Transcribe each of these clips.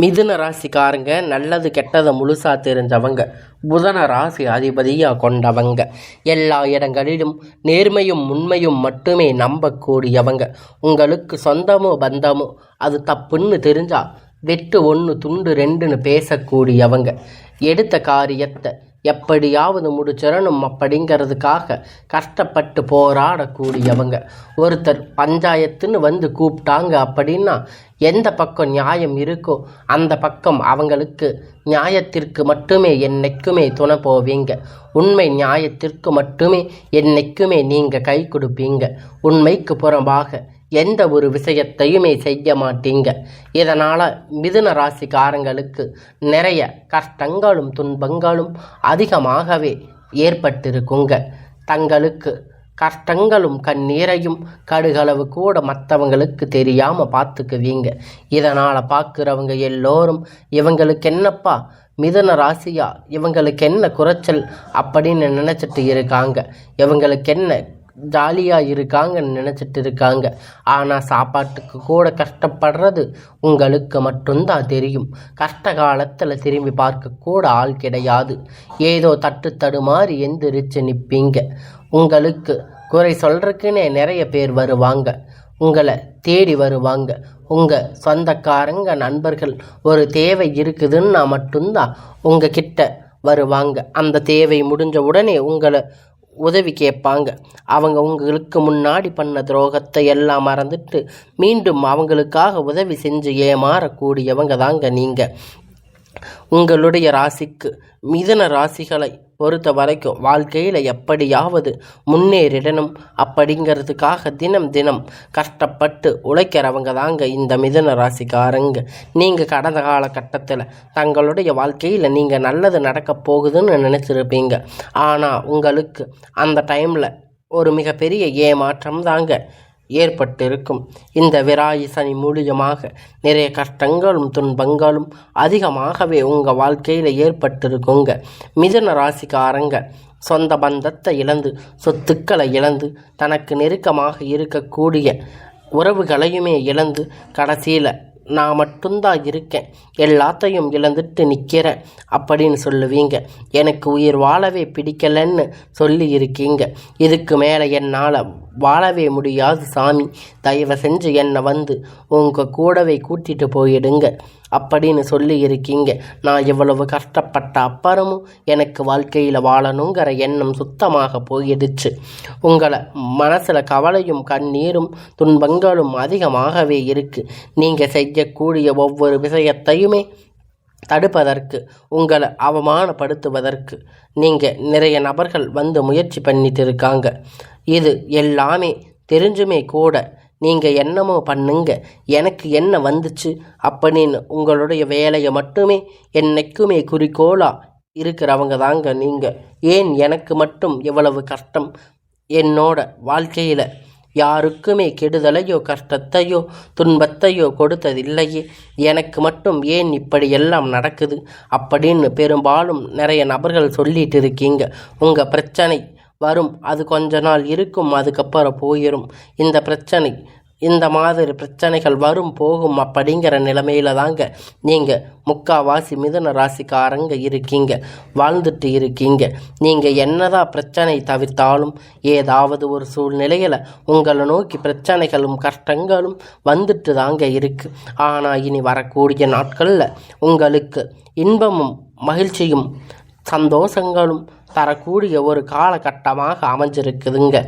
மிதுன ராசிக்காரங்க நல்லது கெட்டதை முழுசாக தெரிஞ்சவங்க புதன ராசி அதிபதியாக கொண்டவங்க. எல்லா இடங்களிலும் நேர்மையும் உண்மையும் மட்டுமே நம்பக்கூடியவங்க. உங்களுக்கு சொந்தமோ பந்தமோ அது தப்புன்னு தெரிஞ்சால் வெட்டு ஒன்று துண்டு ரெண்டுன்னு பேசக்கூடியவங்க. எடுத்த காரியத்தை எப்படியாவது முடிச்சிடணும் அப்படிங்கிறதுக்காக கஷ்டப்பட்டு போராடக்கூடியவங்க. ஒருத்தர் பஞ்சாயத்துன்னு வந்து கூப்பிட்டாங்க அப்படின்னா எந்த பக்கம் நியாயம் இருக்கோ அந்த பக்கம் அவங்களுக்கு நியாயத்திற்கு மட்டுமே என்னைக்குமே துணை போவீங்க. உண்மை நியாயத்திற்கு மட்டுமே என்னைக்குமே நீங்கள் கை கொடுப்பீங்க. உண்மைக்கு புறம்பாக எந்த ஒரு விஷயத்தையுமே செய்ய மாட்டீங்க. இதனால் மிதுன ராசிக்காரங்களுக்கு நிறைய கஷ்டங்களும் துன்பங்களும் அதிகமாகவே ஏற்பட்டிருக்குங்க. தங்களுக்கு கஷ்டங்களும் கண்ணீரையும் கடுகளவு கூட மற்றவங்களுக்கு தெரியாமல் பார்த்துக்குவீங்க. இதனால் பார்க்குறவங்க எல்லோரும் இவங்களுக்கு என்னப்பா மிதன ராசியா? இவங்களுக்கு என்ன குறைச்சல்? அப்படின்னு நினச்சிட்டு இருக்காங்க. இவங்களுக்கு என்ன ஜாலியாக இருக்காங்கன்னு நினச்சிட்டு இருக்காங்க. ஆனால் சாப்பாட்டுக்கு கூட கஷ்டப்படுறது உங்களுக்கு மட்டும்தான் தெரியும். கஷ்ட காலத்தில் திரும்பி பார்க்கக்கூட ஆள் கிடையாது. ஏதோ தட்டு தடுமாறி எந்திரிச்சு நிற்பீங்க உங்களுக்கு குறை சொல்கிறதுக்குன்னே நிறைய பேர் வருவாங்க. உங்களை தேடி வருவாங்க. உங்கள் சொந்தக்காரங்க நண்பர்கள் ஒரு தேவை இருக்குதுன்னா மட்டும்தான் உங்கள் கிட்ட வருவாங்க. அந்த தேவை முடிஞ்ச உடனே உங்களை உதவி கேட்பாங்க. அவங்க உங்களுக்கு முன்னாடி பண்ண துரோகத்தை எல்லாம் மறந்துட்டு மீண்டும் அவங்களுக்காக உதவி செஞ்சு ஏமாறக்கூடியவங்க தாங்க நீங்கள் உங்களுடைய ராசிக்கு மிதன ராசிகளை பொறுத்த வரைக்கும் வாழ்க்கையில் எப்படியாவது முன்னேறிடணும். அப்படிங்கிறதுக்காக தினம் தினம் கஷ்டப்பட்டு உழைக்கிறவங்க தாங்க இந்த மிதன ராசிக்காரங்க. நீங்கள் கடந்த காலகட்டத்தில் தங்களுடைய வாழ்க்கையில் நீங்கள் நல்லது நடக்க போகுதுன்னு நினச்சிருப்பீங்க. ஆனால் உங்களுக்கு அந்த டைமில் ஒரு மிகப்பெரிய ஏமாற்றம் தாங்க ஏற்பட்டிருக்கும். இந்த விராயி சனி மூலியமாக நிறைய கஷ்டங்களும் துன்பங்களும் அதிகமாகவே உங்கள் வாழ்க்கையில் ஏற்பட்டிருக்குங்க. மிதன ராசிக்காரங்க சொந்த பந்தத்தை இழந்து சொத்துக்களை இழந்து தனக்கு நெருக்கமாக இருக்கக்கூடிய உறவுகளையுமே இழந்து கடைசியில் நான் மட்டும்தான் இருக்கேன் எல்லாத்தையும் இழந்துட்டு நிற்கிறேன் அப்படின்னு சொல்லுவீங்க. எனக்கு உயிர் வாழவே பிடிக்கலன்னு சொல்லி இருக்கீங்க இதுக்கு மேலே என்னால் வாழவே முடியாது சாமி. தயவு செஞ்சு என்னை வந்து உங்கள் கூடவே கூட்டிகிட்டு போயிடுங்க. அப்படின்னு சொல்லி இருக்கீங்க நான் இவ்வளவு கஷ்டப்பட்ட அப்புறமும் எனக்கு வாழ்க்கையில் வாழணுங்கிற எண்ணம் சுத்தமாக போயிடுச்சு. உங்களை மனசில் கவலையும் கண்ணீரும் துன்பங்களும் அதிகமாகவே இருக்குது நீங்கள் செய்யக்கூடிய ஒவ்வொரு விஷயத்தையுமே தடுப்பதற்கு உங்களை அவமானப்படுத்துவதற்கு நீங்கள் நிறைய நபர்கள் வந்து முயற்சி பண்ணிட்டு இருக்காங்க இது எல்லாமே தெரிஞ்சுமே கூட நீங்கள் என்னமோ பண்ணுங்க எனக்கு என்ன வந்துச்சு அப்படின்னு உங்களுடைய வேலையை மட்டுமே என்னைக்குமே குறிக்கோளாக இருக்கிறவங்க தாங்க நீங்கள் ஏன் எனக்கு மட்டும் இவ்வளவு கஷ்டம்? என்னோட வாழ்க்கையில் யாருக்குமே கெடுதலையோ கஷ்டத்தையோ துன்பத்தையோ கொடுத்ததில்லையே. எனக்கு மட்டும் ஏன் இப்படி எல்லாம் நடக்குது? அப்படின்னு பெரும்பாலும் நிறைய நபர்கள் சொல்லிட்டு இருக்கீங்க. உங்கள் பிரச்சனை வரும். அது கொஞ்ச நாள் இருக்கும் அதுக்கப்புறம் போயிடும் இந்த பிரச்சனை இந்த மாதிரி பிரச்சனைகள் வரும் போகும் அப்படிங்கிற நிலைமையில தாங்க நீங்கள் முக்காவாசி மிதுன ராசிக்காரங்க இருக்கீங்க வாழ்ந்துட்டு இருக்கீங்க. நீங்கள் என்னதான் பிரச்சனை தவிர்த்தாலும் ஏதாவது ஒரு சூழ்நிலையில் உங்களை நோக்கி பிரச்சனைகளும் கஷ்டங்களும் வந்துட்டு தாங்க இருக்கு. ஆனால் இனி வரக்கூடிய நாட்களில் உங்களுக்கு இன்பமும் மகிழ்ச்சியும் சந்தோஷங்களும் தரக்கூடிய ஒரு காலகட்டமாக அமைஞ்சிருக்குதுங்க.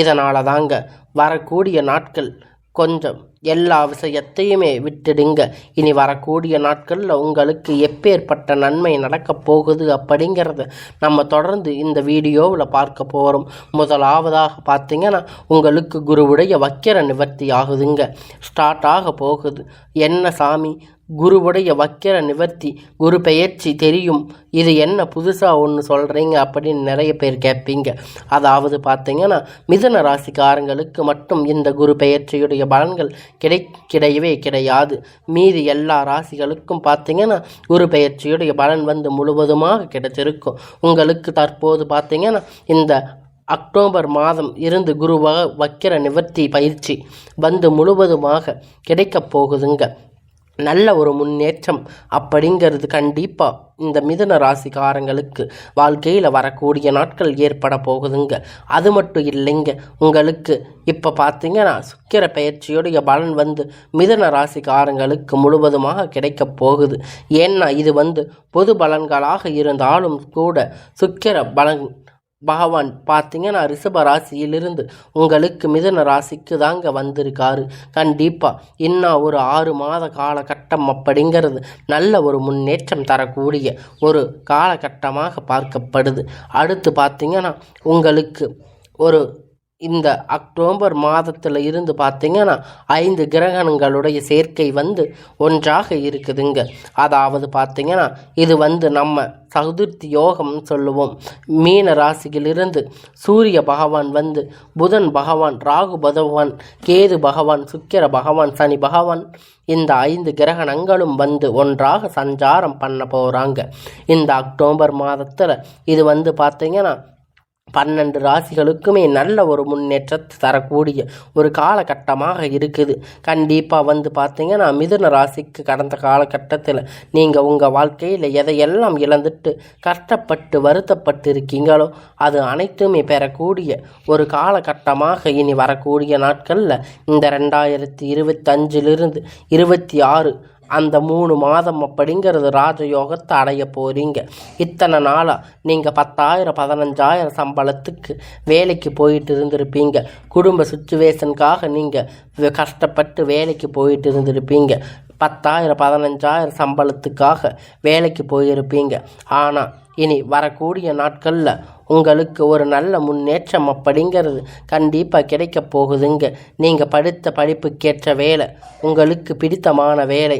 இதனால தாங்க வரக்கூடிய நாட்கள் கொஞ்சம் எல்லா விஷயத்தையுமே விட்டுடுங்க. இனி வரக்கூடிய நாட்களில் உங்களுக்கு எப்பேற்பட்ட நன்மை நடக்கப் போகுது அப்படிங்கிறத நம்ம தொடர்ந்து இந்த வீடியோவில் பார்க்க போகிறோம் முதலாவதாக பார்த்தீங்கன்னா உங்களுக்கு குருவுடைய வக்கிர நிவர்த்தி ஆகுதுங்க. ஸ்டார்ட் ஆக போகுது. என்ன சாமி? குருவுடைய வக்கிர நிவர்த்தி குரு பெயர்ச்சி தெரியும். இது என்ன புதுசாக ஒன்று சொல்கிறீங்க அப்படின்னு நிறைய பேர் கேட்பீங்க. அதாவது பார்த்தீங்கன்னா மிதன ராசிக்காரங்களுக்கு மட்டும் இந்த குரு பெயர்ச்சியுடைய பலன்கள் கிடை கிடையவே கிடையாது. மீதி எல்லா ராசிகளுக்கும் பார்த்தீங்கன்னா குரு பெயர்ச்சியுடைய பலன் வந்து முழுவதுமாக கிடைச்சிருக்கும். உங்களுக்கு தற்போது பார்த்தீங்கன்னா இந்த அக்டோபர் மாதம் இருந்து குருவ வக்கிர நிவர்த்தி பயிற்சி வந்து முழுவதுமாக கிடைக்கப் போகுதுங்க. நல்ல ஒரு முன்னேற்றம் அப்படிங்கிறது கண்டிப்பாக இந்த மிதுன ராசிக்காரங்களுக்கு. வாழ்க்கையில் வரக்கூடிய நாட்கள் ஏற்பட போகுதுங்க. அது மட்டும் இல்லைங்க. உங்களுக்கு இப்போ பார்த்தீங்கன்னா சுக்கிர பயிற்சியுடைய பலன் வந்து மிதன ராசிக்காரங்களுக்கு முழுவதுமாக கிடைக்க போகுது. ஏன்னா இது வந்து பொது பலன்களாக இருந்தாலும் கூட சுக்கிர பலன் பகவான் பார்த்தீங்கன்னா ரிஷப ராசியிலிருந்து உங்களுக்கு மிதுன ராசிக்கு தாங்க வந்திருக்காரு. கண்டிப்பாக இன்னும் ஒரு ஆறு மாத காலகட்டம் அப்படிங்கிறது நல்ல ஒரு முன்னேற்றம் தரக்கூடிய ஒரு காலகட்டமாக பார்க்கப்படுது. அடுத்து பார்த்தீங்கன்னா உங்களுக்கு ஒரு இந்த அக்டோபர் மாதத்தில் இருந்து பார்த்தீங்கன்னா ஐந்து கிரகணங்களுடைய சேர்க்கை வந்து ஒன்றாக இருக்குதுங்க. அதாவது பார்த்தீங்கன்னா இது வந்து நம்ம சதுர்த்தி யோகம் சொல்லுவோம். மீன ராசியிலிருந்து சூரிய பகவான் வந்து புதன் பகவான் ராகு பகவான் கேது பகவான் சுக்கிர பகவான் சனி பகவான் இந்த ஐந்து கிரகணங்களும் வந்து ஒன்றாக சஞ்சாரம் பண்ண போகிறாங்க இந்த அக்டோபர் மாதத்தில் இது வந்து பார்த்தீங்கன்னா பன்னெண்டு ராசிகளுக்குமே நல்ல ஒரு முன்னேற்றத்தை தரக்கூடிய ஒரு காலகட்டமாக இருக்குது. கண்டிப்பாக வந்து பார்த்தீங்கன்னா மிதுன ராசிக்கு கடந்த காலகட்டத்தில் நீங்கள் உங்கள் வாழ்க்கையில் எதையெல்லாம் இழந்துட்டு கஷ்டப்பட்டு வருத்தப்பட்டு இருக்கீங்களோ அது அனைத்துமே பெறக்கூடிய ஒரு காலகட்டமாக இனி வரக்கூடிய நாட்களில் இந்த ரெண்டாயிரத்தி இருபத்தஞ்சிலிருந்து இருபத்தி ஆறு அந்த மூணு மாதம் அப்படிங்கிறது ராஜயோகத்தை அடைய போகிறீங்க இத்தனை நாளாக நீங்கள் பத்தாயிரம் பதினஞ்சாயிரம் சம்பளத்துக்கு வேலைக்கு போயிட்டு இருந்திருப்பீங்க. குடும்ப சுச்சுவேஷனுக்காக நீங்கள் கஷ்டப்பட்டு வேலைக்கு போயிட்டு இருந்திருப்பீங்க. பத்தாயிரம் பதினஞ்சாயிரம் சம்பளத்துக்காக வேலைக்கு போயிருப்பீங்க. ஆனால் இனி வரக்கூடிய நாட்களில் உங்களுக்கு ஒரு நல்ல முன்னேற்றம் அப்படிங்கிறது கண்டிப்பாக கிடைக்க போகுதுங்க. நீங்கள் படித்த படிப்புக்கேற்ற வேலை உங்களுக்கு பிடித்தமான வேலை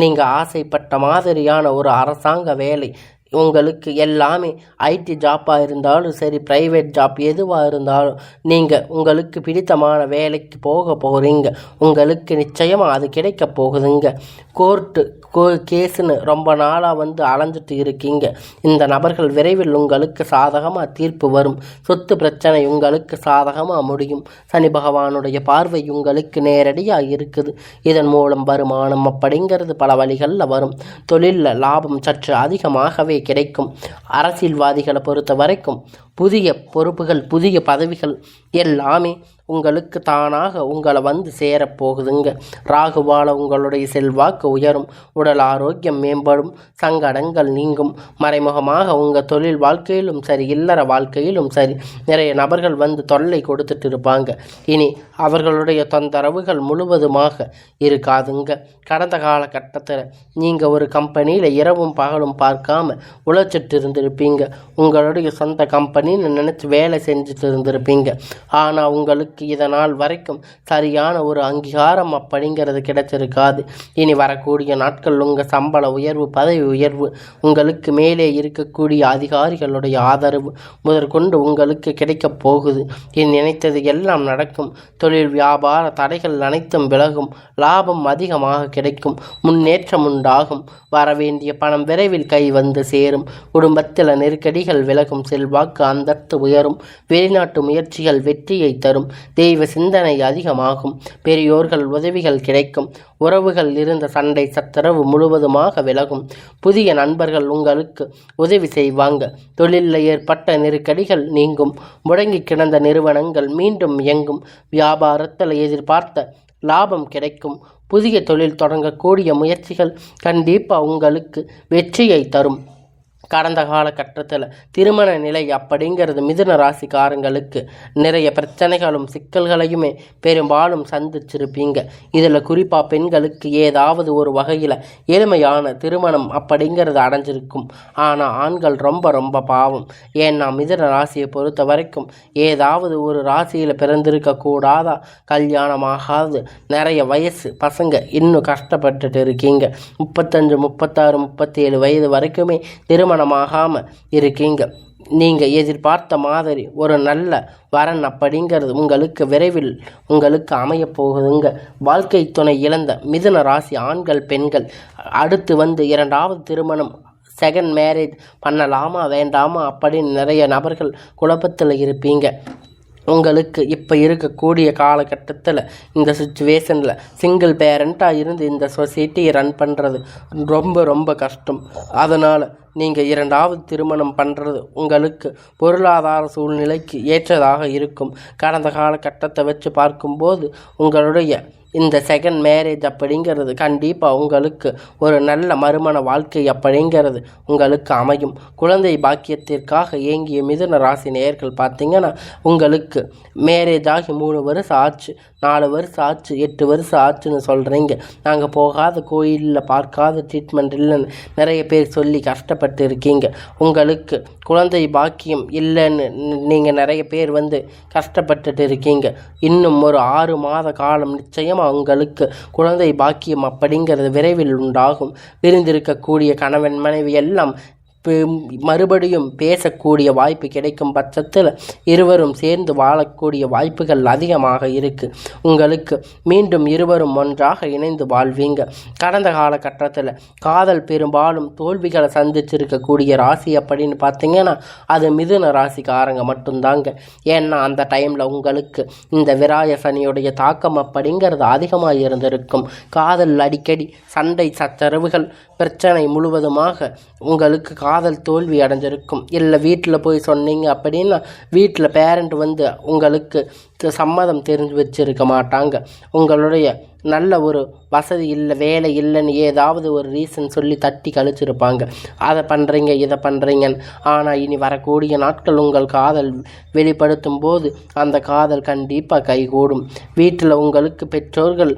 நீங்கள் ஆசைப்பட்ட மாதிரியான ஒரு அரசாங்க வேலை உங்களுக்கு எல்லாமே ஐடி ஜாப்பாக இருந்தாலும் சரி ப்ரைவேட் ஜாப் எதுவாக இருந்தாலும் நீங்கள் உங்களுக்கு பிடித்தமான வேலைக்கு போக போகிறீங்க உங்களுக்கு நிச்சயமாக அது கிடைக்க போகுதுங்க. கோர்ட்டு கோ கேஸுன்னு ரொம்ப நாளாக வந்து அலைஞ்சிட்டு இருக்கீங்க. இந்த நபர்கள் விரைவில் உங்களுக்கு சாதகமாக தீர்ப்பு வரும். சொத்து பிரச்சனை உங்களுக்கு சாதகமாக முடியும். சனி பகவானுடைய பார்வை உங்களுக்கு நேரடியாக இருக்குது. இதன் மூலம் வருமானம் அப்படிங்கிறது பல வழிகளில் வரும். தொழிலில் லாபம் சற்று அதிகமாகவே கிடைக்கும். அரசியல்வாதிகளை பொறுத்த வரைக்கும் புதிய பொறுப்புகள் புதிய பதவிகள் எல்லாமே உங்களுக்கு தானாக உங்களை வந்து சேரப்போகுதுங்க ராகுவால உங்களுடைய செல்வாக்கு உயரும் உடல் ஆரோக்கியம் மேம்படும் சங்கடங்கள் நீங்கும். மறைமுகமாக உங்கள் தொழில் வாழ்க்கையிலும் சரி இல்லற வாழ்க்கையிலும் சரி நிறைய நபர்கள் வந்து தொல்லை கொடுத்துட்டு இருப்பாங்க. இனி அவர்களுடைய தொந்தரவுகள் முழுவதுமாக இருக்காதுங்க. கடந்த காலகட்டத்தில் நீங்கள் ஒரு கம்பெனியில் இரவும் பகலும் பார்க்காம உழைச்சிட்டு இருந்திருப்பீங்க. உங்களுடைய சொந்த கம்பெனி அப்படின்னு நினச்சி வேலை செஞ்சுட்டு இருந்திருப்பீங்க. ஆனால் உங்களுக்கு இதனால் வரைக்கும் சரியான ஒரு அங்கீகாரம் அப்படிங்கிறது கிடைச்சிருக்காது. இனி வரக்கூடிய நாட்கள் உங்கள் சம்பள உயர்வு பதவி உயர்வு உங்களுக்கு மேலே இருக்கக்கூடிய அதிகாரிகளுடைய ஆதரவு முதற்கொண்டு உங்களுக்கு கிடைக்கப் போகுது. இனி நினைத்தது எல்லாம் நடக்கும். தொழில் வியாபார தடைகள் அனைத்தும் விலகும். லாபம் அதிகமாக கிடைக்கும். முன்னேற்றம் உண்டாகும். வரவேண்டிய பணம் விரைவில் கை வந்து சேரும். குடும்பத்தில் நெருக்கடிகள் விலகும். செல்வாக்கு அந்தஸ்து உயரும். வெளிநாட்டு முயற்சிகள் வெற்றியை தரும். தெய்வ சிந்தனை அதிகமாகும். பெரியோர்கள் உதவிகள் கிடைக்கும். உறவுகள் இருந்த சண்டை சத்தரவு முழுவதுமாக விலகும். புதிய நண்பர்கள் உங்களுக்கு உதவி செய்வாங்க. தொழிலில் ஏற்பட்ட நெருக்கடிகள் நீங்கும். முடங்கி கிடந்த நிறுவனங்கள் மீண்டும் இயங்கும். வியாபாரத்தில் எதிர்பார்த்த லாபம் கிடைக்கும். புதிய தொழில் தொடங்கக்கூடிய முயற்சிகள் கண்டிப்பாக உங்களுக்கு வெற்றியை தரும். கடந்த காலகட்டத்தில் திருமண நிலை அப்படிங்கிறது மிதுன ராசிக்காரங்களுக்கு நிறைய பிரச்சனைகளும் சிக்கல்களையுமே பெரும்பாலும் சந்திச்சிருப்பீங்க. இதில் குறிப்பாக பெண்களுக்கு ஏதாவது ஒரு வகையில் எளிமையான திருமணம் அப்படிங்கிறது அடைஞ்சிருக்கும். ஆனால் ஆண்கள் ரொம்ப ரொம்ப பாவம். ஏன்னா மிதுன ராசியை பொறுத்த வரைக்கும் ஏதாவது ஒரு ராசியில் பிறந்திருக்க கூடாதா? கல்யாணமாகாது நிறைய வயசு பசங்க இன்னும் கஷ்டப்பட்டுட்டு இருக்கீங்க. முப்பத்தஞ்சு முப்பத்தாறு முப்பத்தேழு வயது வரைக்குமே திருமணம் திருமணமாகாமல் இருக்கீங்க. நீங்கள் எதிர்பார்த்த மாதிரி ஒரு நல்ல வரன் அப்படிங்கிறது உங்களுக்கு விரைவில் உங்களுக்கு அமையப்போகுதுங்க வாழ்க்கை துணை இழந்த மிதுன ராசி ஆண்கள் பெண்கள் அடுத்து வந்து இரண்டாவது திருமணம் செகண்ட் மேரேஜ் பண்ணலாமா வேண்டாமா அப்படின்னு நிறைய நபர்கள் குழப்பத்தில் இருப்பீங்க. உங்களுக்கு இப்போ இருக்கக்கூடிய காலகட்டத்தில் இந்த சுச்சுவேஷனில் சிங்கிள் பேரண்ட்டாக இருந்து இந்த சொசைட்டியை ரன் பண்ணுறது ரொம்ப ரொம்ப கஷ்டம். அதனால் நீங்கள் இரண்டாவது திருமணம் பண்ணுறது உங்களுக்கு பொருளாதார சூழ்நிலைக்கு ஏற்றதாக இருக்கும். கடந்த காலகட்டத்தை வச்சு பார்க்கும்போது உங்களுடைய இந்த செகண்ட் மேரேஜ் அப்படிங்கிறது கண்டிப்பாக உங்களுக்கு ஒரு நல்ல மறுமண வாழ்க்கை அப்படிங்கிறது உங்களுக்கு அமையும். குழந்தை பாக்கியத்திற்காக ஏங்கிய மிதுன ராசி நேயர்கள் பார்த்தீங்கன்னா உங்களுக்கு மேரேஜ் ஆகி மூணு வருஷம் ஆச்சு நாலு வருஷம் ஆச்சு எட்டு வருஷம் ஆச்சுன்னு சொல்கிறீங்க நாங்கள் போகாத கோயிலில் பார்க்காத ட்ரீட்மெண்ட் இல்லைன்னு நிறைய பேர் சொல்லி கஷ்டப்பட்டு இருக்கீங்க. உங்களுக்கு குழந்தை பாக்கியம் இல்லைன்னு நீங்கள் நிறைய பேர் வந்து கஷ்டப்பட்டுட்டு இருக்கீங்க. இன்னும் ஒரு ஆறு மாத காலம் நிச்சயமாக உங்களுக்கு குழந்தை பாக்கியம் அப்படிங்கிறது விரைவில் உண்டாகும். பிரிந்திருக்கக்கூடிய கணவன் மனைவி எல்லாம் மறுபடியும் பேசக்கூடிய வாய்ப்பு கிடைக்கும் பட்சத்தில் இருவரும் சேர்ந்து வாழக்கூடிய வாய்ப்புகள் அதிகமாக இருக்குது உங்களுக்கு மீண்டும் இருவரும் ஒன்றாக இணைந்து வாழ்வீங்க. கடந்த காலகட்டத்தில் காதல் பெரும்பாலும் தோல்விகளை சந்திச்சிருக்கக்கூடிய ராசி அப்படின்னு பார்த்தீங்கன்னா அது மிதுன ராசிக்காரங்க மட்டும்தாங்க. ஏன்னா அந்த டைமில் உங்களுக்கு இந்த விராய சனியுடைய தாக்கம் அப்படிங்கிறது அதிகமாக இருந்திருக்கும். காதல் அடிக்கடி சண்டை சச்சரவுகள் பிரச்சனை முழுவதுமாக உங்களுக்கு காதல் தோல்வி அடைஞ்சிருக்கும். இல்லை வீட்டில் போய் சொன்னீங்க அப்படின்னா வீட்டில் பேரண்ட் வந்து உங்களுக்கு சம்மதம் தெரிஞ்சு வச்சிருக்க மாட்டாங்க. உங்களுடைய நல்ல ஒரு வசதி இல்லை வேலை இல்லைன்னு ஏதாவது ஒரு ரீசன் சொல்லி தட்டி கழிச்சிருப்பாங்க. அதை பண்ணுறீங்க இதை பண்ணுறீங்கன்னு ஆனால் இனி வரக்கூடிய நாட்கள் உங்கள் காதல் வெளிப்படுத்தும் போது அந்த காதல் கண்டிப்பாக கைகூடும். வீட்டில் உங்களுக்கு பெற்றோர்கள்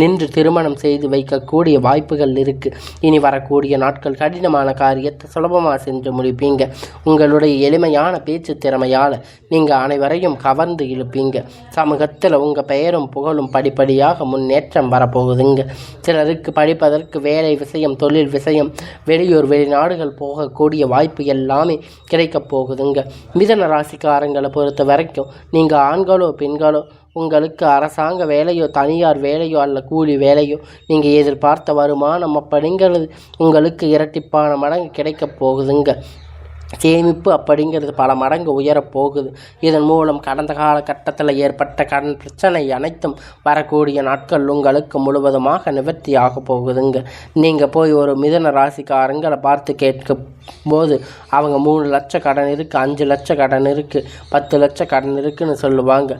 நின்று திருமணம் செய்து வைக்கக்கூடிய வாய்ப்புகள் இருக்குது இனி வரக்கூடிய நாட்கள் கடினமான காரியத்தை சுலபமாக செஞ்சு முடிப்பீங்க. உங்களுடைய எளிமையான பேச்சு திறமையால் நீங்கள் அனைவரையும் கவர்ந்து இழுப்பீங்க. சமூகத்தில் உங்கள் பெயரும் புகழும் படிப்படியாக முன்னேற்றம் வரப்போகுதுங்க. சிலருக்கு படிப்பதற்கு வேலை விஷயம் தொழில் விஷயம் வெளியூர் வெளிநாடுகள் போகக்கூடிய வாய்ப்பு எல்லாமே கிடைக்கப் போகுதுங்க. மிதன ராசிக்காரங்களை பொறுத்த வரைக்கும் நீங்கள் ஆண்களோ பெண்களோ உங்களுக்கு அரசாங்க வேலையோ தனியார் வேலையோ அல்ல கூலி வேலையோ நீங்கள் எதிர்பார்த்த வருமானம் அப்படிங்கிறது உங்களுக்கு இரட்டிப்பான மடங்கு கிடைக்கப் போகுதுங்க. சேமிப்பு அப்படிங்கிறது பல மடங்கு உயரப் போகுது இதன் மூலம் கடந்த காலகட்டத்தில் ஏற்பட்ட கடன் பிரச்சனை அனைத்தும் வரக்கூடிய நாட்கள் உங்களுக்கு முழுவதுமாக நிவர்த்தி ஆக போகுதுங்க. நீங்கள் போய் ஒரு மிதன ராசிக்காரங்களை பார்த்து கேட்கும் போது அவங்க மூணு லட்ச கடன் இருக்குது அஞ்சு லட்ச கடன் இருக்குது பத்து லட்ச கடன் இருக்குன்னு சொல்லுவாங்க.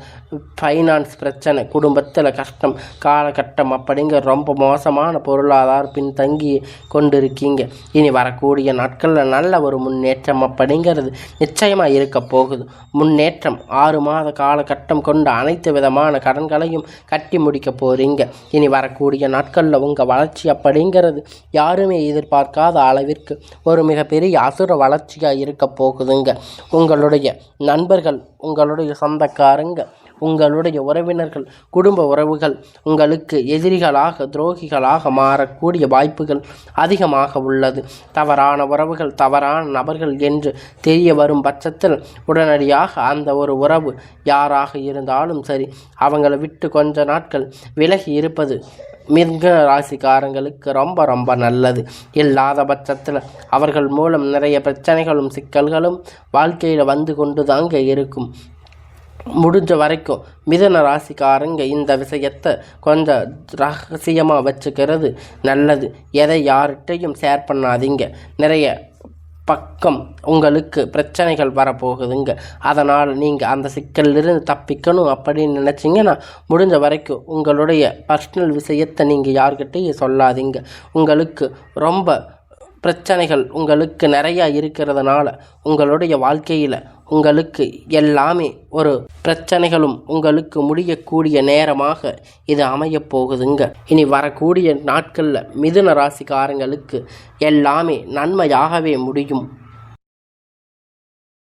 ஃபைனான்ஸ் பிரச்சனை குடும்பத்தில் கஷ்டம் காலகட்டம் அப்படிங்கிற ரொம்ப மோசமான பொருளாதார பின்தங்கி கொண்டிருக்கீங்க. இனி வரக்கூடிய நாட்களில் நல்ல ஒரு முன்னேற்றம் அப்படிங்கிறது நிச்சயமாக இருக்க போகுது. முன்னேற்றம் ஆறு மாத காலகட்டம் கொண்ட அனைத்து விதமான கடன்களையும் கட்டி முடிக்க போகிறீங்க இனி வரக்கூடிய நாட்களில் உங்கள் வளர்ச்சி அப்படிங்கிறது யாருமே எதிர்பார்க்காத அளவிற்கு ஒரு மிகப்பெரிய அசுர வளர்ச்சியாக இருக்க போகுதுங்க. உங்களுடைய நண்பர்கள் உங்களுடைய சொந்தக்காரங்க உங்களுடைய உறவினர்கள் குடும்ப உறவுகள் உங்களுக்கு எதிரிகளாக துரோகிகளாக மாறக்கூடிய வாய்ப்புகள் அதிகமாக உள்ளது. தவறான உறவுகள் தவறான நபர்கள் என்று தெரிய வரும் பட்சத்தில் உடனடியாக அந்த ஒரு உறவு யாராக இருந்தாலும் சரி அவங்களை விட்டு கொஞ்ச நாட்கள் விலகி இருப்பது மிருக ராசிக்காரங்களுக்கு ரொம்ப ரொம்ப நல்லது. இல்லாத பட்சத்தில் அவர்கள் மூலம் நிறைய பிரச்சனைகளும் சிக்கல்களும் வாழ்க்கையில் வந்து கொண்டு தாங்க இருக்கும். முடிஞ்ச வரைக்கும் மிதன ராசிக்காரங்க இந்த விஷயத்தை கொஞ்சம் ரகசியமாக வச்சுக்கிறது நல்லது. எதை யார்கிட்டையும் ஷேர் பண்ணாதீங்க. நிறைய பக்கம் உங்களுக்கு பிரச்சனைகள் வரப்போகுதுங்க. அதனால் நீங்கள் அந்த சிக்கலிலிருந்து தப்பிக்கணும் அப்படின்னு நினச்சிங்கன்னா முடிஞ்ச வரைக்கும் உங்களுடைய பர்சனல் விஷயத்தை நீங்கள் யார்கிட்டையும் சொல்லாதீங்க. உங்களுக்கு ரொம்ப பிரச்சனைகள் உங்களுக்கு நிறையா இருக்கிறதுனால உங்களுடைய வாழ்க்கையில் உங்களுக்கு எல்லாமே ஒரு பிரச்சனைகளும் உங்களுக்கு முடியக்கூடிய நேரமாக இது அமையப் போகுதுங்க. இனி வரக்கூடிய நாட்களில் மிதுன ராசிக்காரங்களுக்கு எல்லாமே நன்மையாகவே முடியும்.